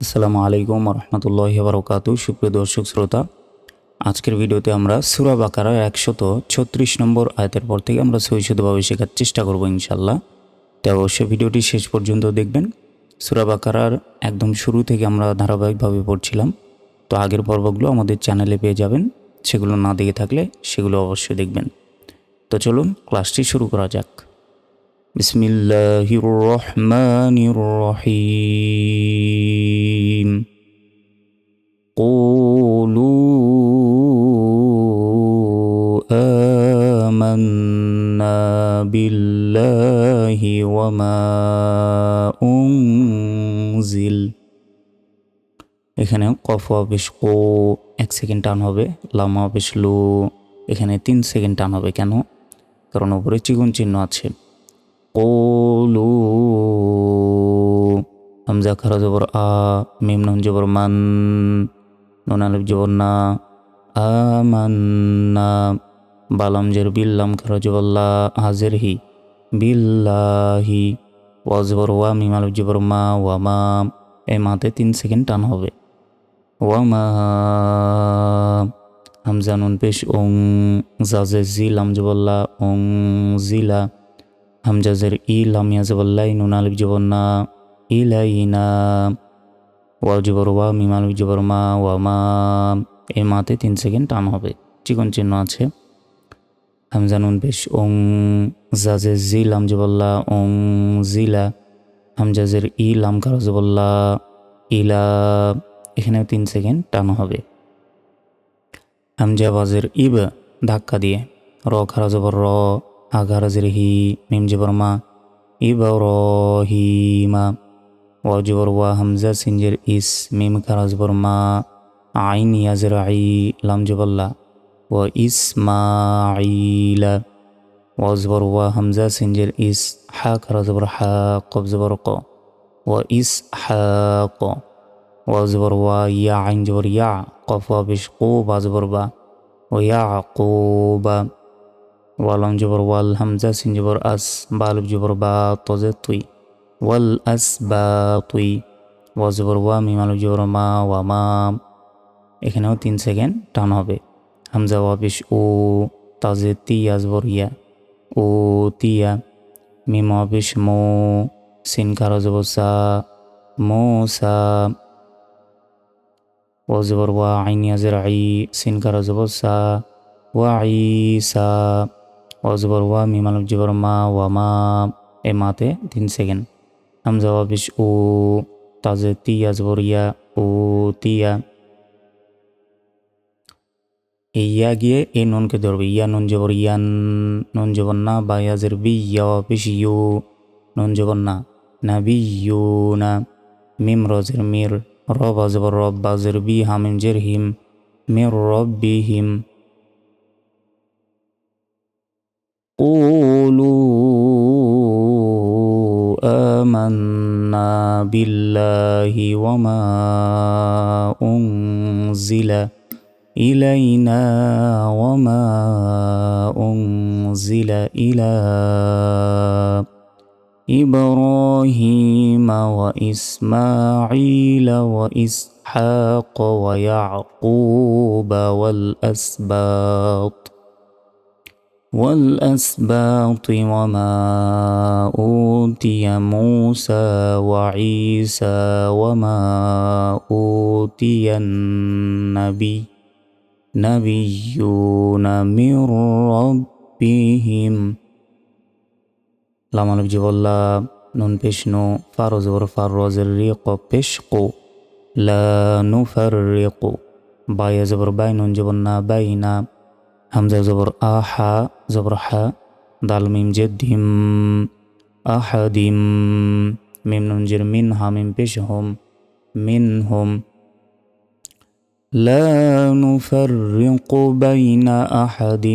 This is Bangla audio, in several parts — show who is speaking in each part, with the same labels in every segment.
Speaker 1: আসসালামু আলাইকুম রহমতুল্লাহ বারকাতু সুপ্রিয় দর্শক শ্রোতা, আজকের ভিডিওতে আমরা সুরা বাকারার একশত ছত্রিশ নম্বর আয়তের পর থেকে আমরা সহিষ্ণুভাবে শেখার চেষ্টা করব ইনশাল্লাহ তো অবশ্যই ভিডিওটি শেষ পর্যন্ত দেখবেন। সুরা বাকারার একদম শুরু থেকে আমরা ধারাবাহিকভাবে পড়ছিলাম। তো আগের পর্বগুলো আমাদের চ্যানেলে পেয়ে যাবেন। সেগুলো না দেখে থাকলে সেগুলো অবশ্যই দেখবেন। তো চলুন, ক্লাসটি শুরু করা যাক। بسم الله الرحمن الرحيم قولوا آمنا بالله وما أنزل এখানে কফ অফিস কো এক সেকেন্ড টান হবে লামা অফিস লো এখানে তিন সেকেন্ড টান হবে কেন কারণ ওপরে চিগুন চিহ্ন আছে কলু হামজা খারা জবর আ মিম নুন জবর মান নুন জবর না আমান্না বালাম জের বিল্লাম খারা জবর লা হাজের হি বিল্লাহি ওয়াজবর ওয়া মিম জবর মা ওয়া মা এই মাতে তিন সেকেন্ড টান হবে ওয়া মা হামজা নুন পেশ ওং জাজে জিলাম জবল্লা ওং জিলা হামজাজের ই লাম ইয়াজবাল্লাই নুন আলিফ জবর না ইলাইনা ওয়াও জবর ওয়া মিম আলিফ জবর মা, ওয়া মা। এই মাতে তিন সেকেন্ড টান হবে। চিকন চিহ্ন আছে। হামজা নুন পেশ ওং জাজে জি লাম জবল্লা, ওং জিলা। হামজাজের ই লাম কারও জবল্লা, ইলা। এখানেও তিন সেকেন্ড টান হবে। হামজা বাজের ইব, ধাক্কা দিয়ে। র খারা জবর র। আগারাজের হি মিম জবর মা ইবরহিমা ওয়া জবর ওয়া হামজা সিনজের ইস মিম খারাজ বর মা আইন ইয়াজের আই লাম জবল্লা ওয়া ইসমাইলা ওয়া জবর ওয়া হামজা সিনজের ইস হা খারাজ বর হা কব জবর ক ওয়া ইস হা ক ওয়া জবর ওয়া ওয়ালাম জবর ওয়াল হামজা সিন জবর আস বালুব জবর বা তজে তুই ওয়াল আস বা তুই ওয়া জবর ওয়া মিমালুব জবর মা ওয়া মা এখানেও তিন সেকেন্ড টান হবে। হামজা ওয়াবিশ ও তাজে তিয়া জবর ইয়া ও তিয়া মিম ওয়াবিশ মো সিন কারও সা মো সা ওয়া জবর ওয়া আইন ইয়াজের আই সিন কারও জবর সা অজবর ওয়া মিমাল জবর মা ওয়া মা এ মাতে তিন সেকেন্ড। হামজা ওয়াবিশ ও তাজে তিয়া জবর ইয়া ও তিয়া ইয়া। গিয়ে এই নুনকে ধরবে। ইয়া নুন জবর ইয়ান নুন জবর না, বা ইয়াজের বি, ইয়া ওয়াবিশ ইউ, নুন জবর না। না বি ইউ না মিম রজের মির, রব আজবর রব বাজের বি, হামিম জের হিম, মির রব বি হিম। قولوا آمنا بالله وما أنزل إلينا وما أنزل إلى إبراهيم وإسماعيل وإسحاق ويعقوب والأسباط والأسباط وما أوتي موسى وعيسى وما أوتي النبي نبيون من ربهم. لما نبجي والله نون بشنو فارز ورفارز الريق بشقو لا نفرق. بايا زبر باينون جبنا باينا همزه زبر آحا زبر حا دال ميم جد ديم آحا ديم ميم ننجر منها من بشهم منهم لا نفرق بين أحد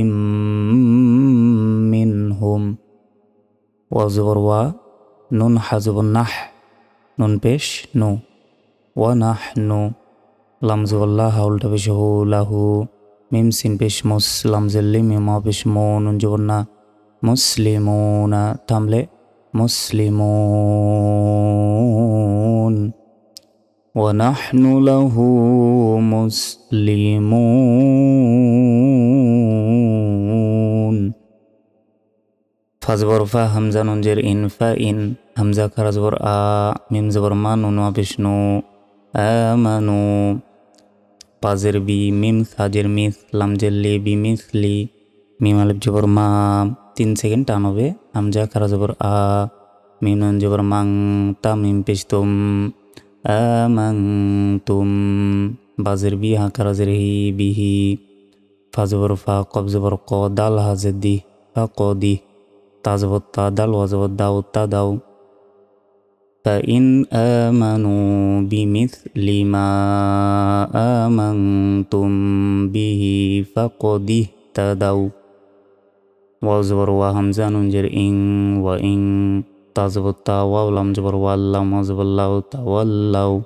Speaker 1: منهم. وزبر و نون حزب النح نون بش نو. ونحن. لمز الله ولتبشه له. মিম সিন পেশ মুসলাম জেল্লি মিমা পেশ মন জবন্না মুসলিমুনা থামলে মুসলিমুন ونحن له مسلمون فزبر فا همزة ننجر إن فإن همزة كرزبر آ ميم زبر ما نون وبشنو آمنوا পাজের বি মিম, সাজের মিস, লামজের লে, বি মিস, লি। মিম জবর মা, তিন সেকেন্ড টান হবে। হামজা খারা জবর আ। মিম নুন জবর মাং, তা মিম পেশ তুম আমাং তুম। বাজের বি হা, খারা জের হি বিহি ফা জবর ফা কব জবর ক, দাল হাজের দি ফা ক দি। তা জবর তা, দাল ওয়া জবর দাও, তা দাও। فإن آمنوا بمثل ما آمنتم به فقد اهتدوا وزبر وهمزة ننجر إن وإن تزبر التا ولم جبر واللم وزبر الله تولوا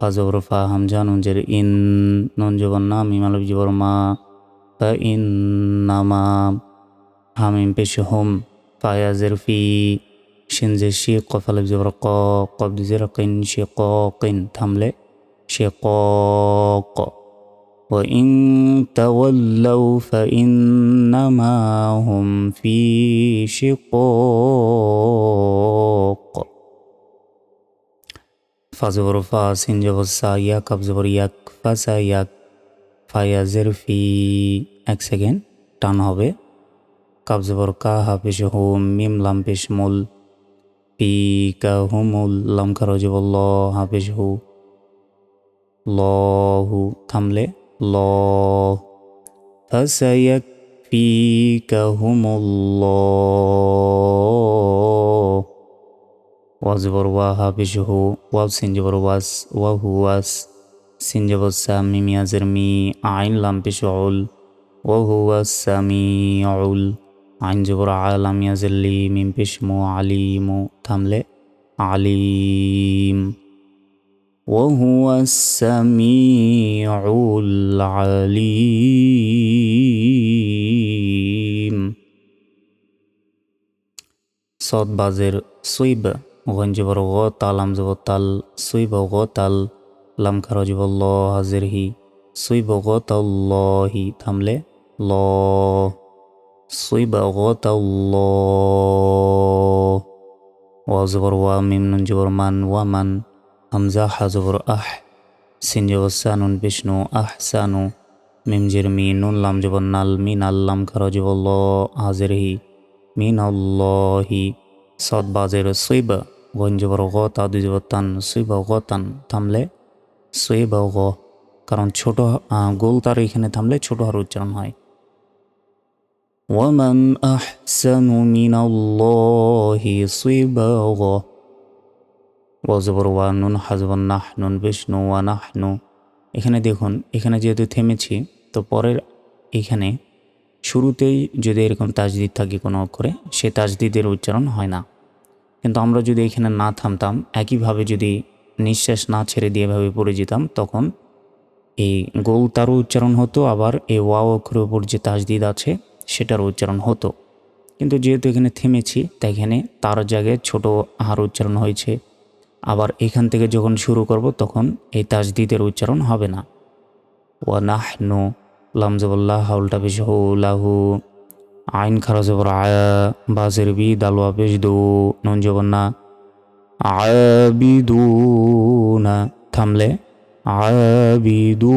Speaker 1: فزبر فهمزة ننجر إن ننجبر نام ملب جبر ما فإنما همين بشهم فيزر في شنز الشيق فلب زبر قا قبض زرق شقاق تملئ شقاق وإن تولوا فإنما هم في شقاق فزبر فا سنجب السايا كبزبر يك فسايك ফায়াজের ফি এক সেকেন্ড টান হবে কাবজবর কা হাফিস হোম মিম লাম পেশ মূল ফিকাহুমুল লাম খারজ ল হাফিজ হু লহু থামলে ল ফাসায়াক ফিকাহুমুল্লাহ ওয়াজবর ওয়া হাফিজ হু ওয়াব সিনজবর ওয়াস ওয়া হুয়াস সিনজবর সামি মিয়াজের মি আইন লাম পেশ উল عين جبر على لم يزل لي ميم پیش مو عليم. عليم وهو السميع العليم. صوت بازر صيب غنجبر غوطة لم زبطل صيب غوطل لم كرجب الله هزره صيب غوطة الله تملي الله. صبغة الله وزبر وميم نون جبر من ومن همزة حزبر أح سين جبر سانون بشنو أحسانو মিম জের মি নুন লাম জবর নাল মিন আল্লাম খারা জবর ল হাজেরহি মিন আল্লাহি সদ বাজের সৈবা গন জবর গ তা দুই জবর তান সৈবা গ তান থামলে সৈবা গ কারণ ছোট গোল তার এখানে থামলে ছোট হার উচ্চারণ হয় ومن أحسن من الله صبغة ওয়াজবর ওয়া নুন হাজবন নাহ নুন বিষ্ণু ওয়া নাহনু এখানে দেখুন এখানে যেহেতু থেমেছি তো পরের এখানে শুরুতেই যদি এরকম তাজদিদ থাকে কোনো অক্ষরে সে তাজদিদের উচ্চারণ হয় না কিন্তু আমরা যদি এখানে না থামতাম একইভাবে যদি নিঃশ্বাস না ছেড়ে দিয়ে এভাবে পড়ে যেতাম তখন এই গোল তারও উচ্চারণ হতো আবার এই ওয়া অক্ষরের উপর যে তাজদিদ আছে সেটার উচ্চারণ হতো। কিন্তু যেহেতু এখানে থেমেছি, তাই এখানে তার জায়গায় ছোট আহার উচ্চারণ হয়েছে। আবার এখান থেকে যখন শুরু করব, তখন এই তাজদিদের উচ্চারণ হবে না। ওয়া নাহ নো লামজবল্লাহ, হাউলটা বেশ লাহু। আইন খারাজবর আয়া, বাজের বি দালুয়া বেশ দু নুন জবন্না আবিদু না থামলে। আবিদু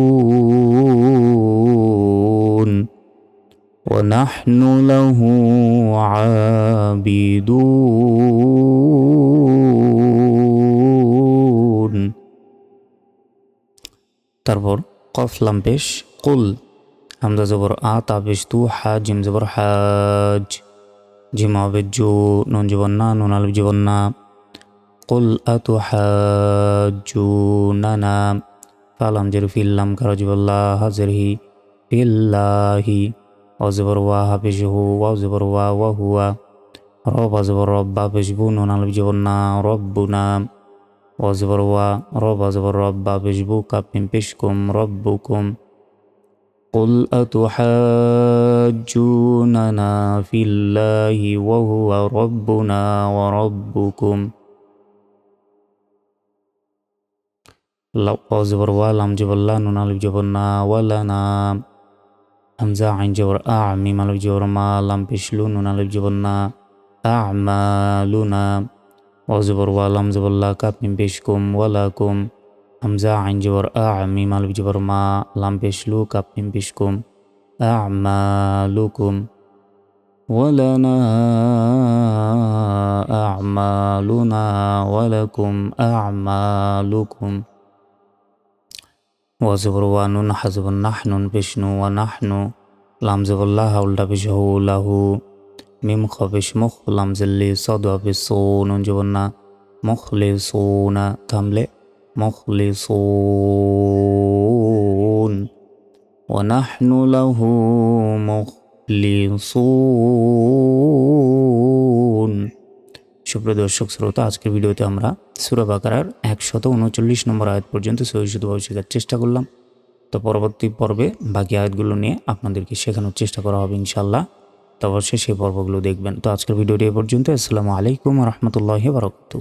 Speaker 1: ونحن له عابدون তারপর কফ লাম্পেশ কুল হামজা জবর আ তাবেশ তু হা জিম জবর হাজ জিম হবে জো নুন জীবন না নুন আলব জীবন না কুল আতু হাজুনানা ফালাম জের ফিল্লাম কারজিবল্লাহ হাজরহি ফিল্লাহি وزبر وهبشه وزبر وهو رب زبر رب بشبون ونالبجبنا ربنا وزبر و رب زبر رب بشبوك بمبشكم ربكم قل أتحاجوننا في الله وهو ربنا وربكم لو أزبر ولم جبلنا نالبجبنا ولنا হামজা আইন জবর আ মিম আলিফ জবর মা লাম পেশলু নুন আলিফ জবর না আ'মালুনা ও জবর ওয়া লাম জবর লা কাপ মিম পেশকুম ওয়ালাকুম হামজা আইন জবর আ মিম আলিফ জবর মা লাম পেশলু কাপ মিম পেশকুম আ'মালুকুম ولنا أعمالنا ولكم أعمالكم وزبر ونون حزب نحن بشنو ونحن. لام زبر الله ولد بشه له ميم خبش مخ لام زلي صدى بصون. جبنا مخلصون. تملئ مخلصون. ونحن له مخلصون. সুপ্রিয় দর্শক শ্রোতা, আজকের ভিডিওতে আমরা সুরা বাকারার একশত উনচল্লিশ নম্বর আয়াত পর্যন্ত সহিষ্ণুভাবে শেখার চেষ্টা করলাম। তো পরবর্তী পর্বে বাকি আয়াতগুলো নিয়ে আপনাদেরকে শেখানোর চেষ্টা করা হবে ইনশাল্লাহ তো অবশ্যই সেই পর্বগুলো দেখবেন। তো আজকের ভিডিওটি এ পর্যন্ত। আসসালামু আলাইকুম রহমতুল্লাহ বারকাতু